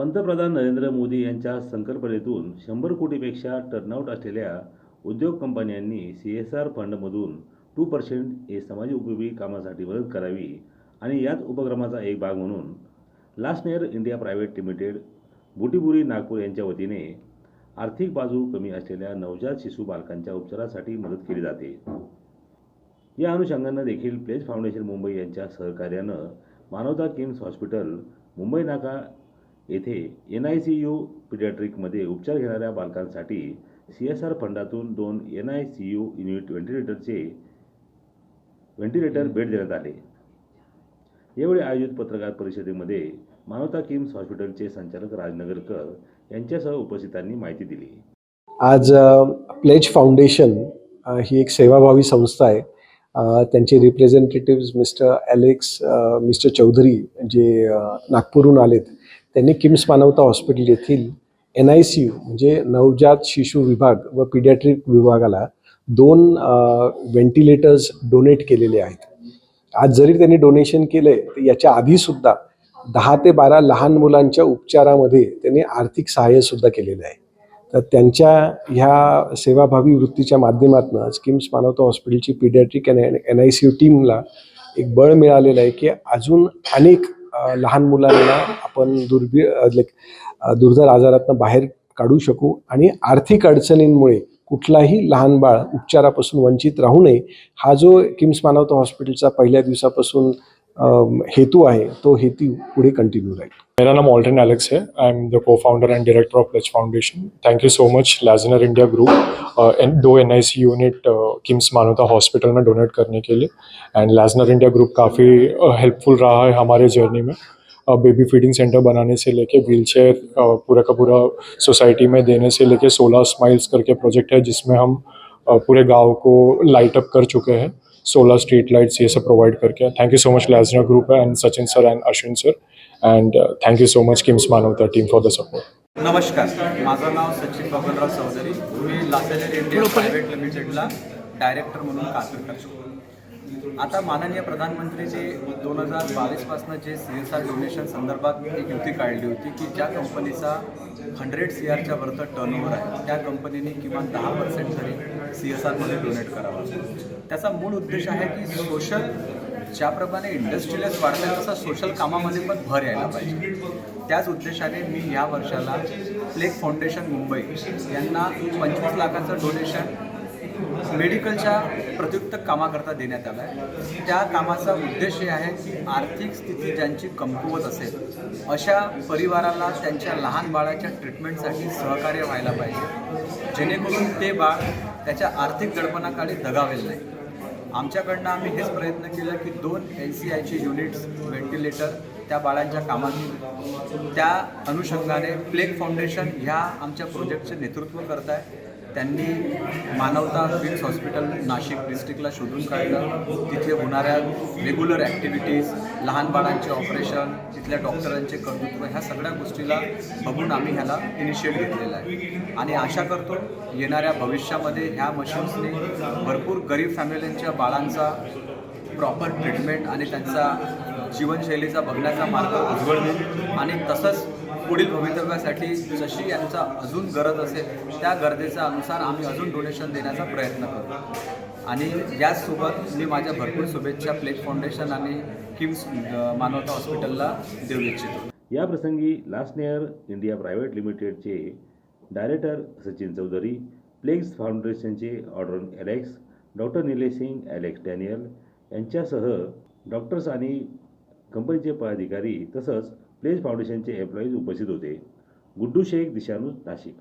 पंतप्रधान नरेंद्र मोदी यांच्या संकल्पनेतून शंभर कोटीपेक्षा टर्नआउट असलेल्या उद्योग कंपन्यांनी सी एस आर फंडमधून टू पर्सेंट हे समाजोपयोगी कामासाठी मदत करावी आणि याच उपक्रमाचा एक भाग म्हणून लास्टनेअर India private limited Butibori Nagpur यांच्या वतीने आर्थिक बाजू कमी असलेल्या नवजात शिशु बालकांच्या उपचारासाठी मदत केली जाते. या अनुषंगानं देखील प्लेस फाउंडेशन मुंबई यांच्या सहकार्यानं मानवता किम्स हॉस्पिटल मुंबई नाका येथे एन आय सी यू पिडियाट्रिकमध्ये उपचार घेणाऱ्या बालकांसाठी सी एस आर फंडातून दोन N I C U unit व्हेंटिलेटरचे ventilator भेट देण्यात आले. यावेळी आयोजित पत्रकार परिषदेमध्ये मानवता किम्स हॉस्पिटलचे संचालक राजनगरकर यांच्यासह उपस्थितांनी माहिती दिली. आज प्लेज फाउंडेशन ही एक सेवाभावी संस्था आहे. त्यांचे representative mister Alex mister Chaudhari जे नागपूरहून आलेत त्यांनी किम्स मानवता हॉस्पिटल येथील एन आय सी यू म्हणजे नवजात शिशु विभाग व पिडियाट्रिक विभागाला दोन व्हेंटिलेटर्स डोनेट केलेले आहेत. आज जरी त्यांनी डोनेशन केले तर याच्या आधीसुद्धा दहा ते बारा लहान मुलांच्या उपचारामध्ये त्यांनी आर्थिक सहाय्यसुद्धा केलेलं आहे. तर त्यांच्या ह्या सेवाभावी वृत्तीच्या माध्यमातून किम्स मानवता हॉस्पिटलची pediatric N N I C U टीमला एक बळ मिळालेलं आहे की अजून अनेक लहान मुलांना आपण दुर्बी लाईक दुर्धर आजारातनं बाहेर काढू शकू आणि आर्थिक अडचणींमुळे कुठलाही लहान बाळ उपचारापासून वंचित राहू नये. हा जो किम्स मानवता हॉस्पिटलचा पहिल्या दिवसापासून हेतू आहे तो हेतू पुढे कंटिन्यू राहील. मेरा नाम ऑल्ड्रिन एलेक्स है I am the co founder and director of Pledge foundation thank you so much लाजनर India group though N I C unit KIMS Manavata hospital में डोनेट करने के लिए. एंड लाजनर इंडिया ग्रुप काफ़ी हेल्पफुल रहा है हमारे जर्नी में. बेबी फीडिंग सेंटर बनाने से लेके व्हील चेयर पूरा का पूरा सोसाइटी में देने से लेके सोलह स्माइल्स करके प्रोजेक्ट है, जिसमें हम पूरे गाँव को लाइट अप कर चुके हैं. सोलह स्ट्रीट लाइट्स ये सब प्रोवाइड करके। Thank you so much लाजनर group and Sachin sir and Ashwin sir and thank you so much KIMS Manavata team for the support नमस्कार माझं नाव सचिन बबनराव चौधरी. मी लासेलेर इंडिया प्रायव्हेट लिमिटेडला डायरेक्टर म्हणून काम करतो आता माननीय प्रधानमंत्रीचे दोन हजार बावीसपासनं जे सी एस आर डोनेशन संदर्भात एक युती काढली होती की ज्या कंपनीचा हंड्रेड सी आरच्या वरचं टर्नओव्हर आहे त्या कंपनीने किमान दहा पर्सेंट तरी सी एस आरमध्ये डोनेट करावा. त्याचा मूळ उद्देश आहे की सोशल ज्याप्रमाणे इंडस्ट्रियलिस्ट वाढतात तसा सोशल कामामध्ये पण भर यायला पाहिजे. त्याच उद्देशाने मी या वर्षाला प्लेक फाउंडेशन मुंबई यांना पंचवीस लाखाचं डोनेशन मेडिकलच्या प्रयुक्त कामाकरता देण्यात आला आहे त्या कामाचा उद्देश हे आहे की आर्थिक स्थिती ज्यांची कमकुवत असेल अशा परिवाराला त्यांच्या लहान बाळाच्या ट्रीटमेंटसाठी सहकार्य व्हायला पाहिजे. जेणेकरून ते बाळ त्याच्या आर्थिक दडपणाखाली दगावेल नाही. आमच्याकडनं आम्ही हेच प्रयत्न केला की दोन एन सी आयचे युनिट्स व्हेंटिलेटर त्या बाळांच्या कामात त्या अनुषंगाने प्लेग फाउंडेशन ह्या आमच्या प्रोजेक्टचे नेतृत्व करत आहे त्यांनी मानवता विम्स हॉस्पिटल नाशिक डिस्ट्रिक्टला शोधून काढलं. तिथे होणाऱ्या रेग्युलर ॲक्टिव्हिटीज लहान बाळांचे ऑपरेशन तिथल्या डॉक्टरांचे कर्तृत्व ह्या सगळ्या गोष्टीला बघून आम्ही ह्याला इनिशिएट घेतलेला आहे. आणि आशा करतो येणाऱ्या भविष्यामध्ये ह्या मशीन्सने भरपूर गरीब फॅमिलींच्या बाळांचा प्रॉपर ट्रीटमेंट आणि त्यांचा जीवनशैलीचा बघण्याचा मार्ग उजवळ होईल आणि तसंच पुढील भवितव्यासाठी जशी यांचा अजून गरज असेल त्या गरजेच्या अनुसार आम्ही अजून डोनेशन देण्याचा प्रयत्न करू. आणि याचसोबत मी माझ्या भरपूर शुभेच्छा प्लेट फाउंडेशन आणि किम्स मानवता हॉस्पिटलला देऊ इच्छितो. या प्रसंगी लास्टनेअर इंडिया प्रायव्हेट लिमिटेडचे डायरेक्टर सचिन चौधरी प्लेग्स फाउंडेशनचे order Alex doctor Nilesh Singh Alex Daniel यांच्यासह डॉक्टर्स आणि कंपनीचे पदाधिकारी तसंच प्लेज फाउंडेशनचे एम्प्लॉईज उपस्थित होते. गुड्डू शेख दिशानू नाशिक.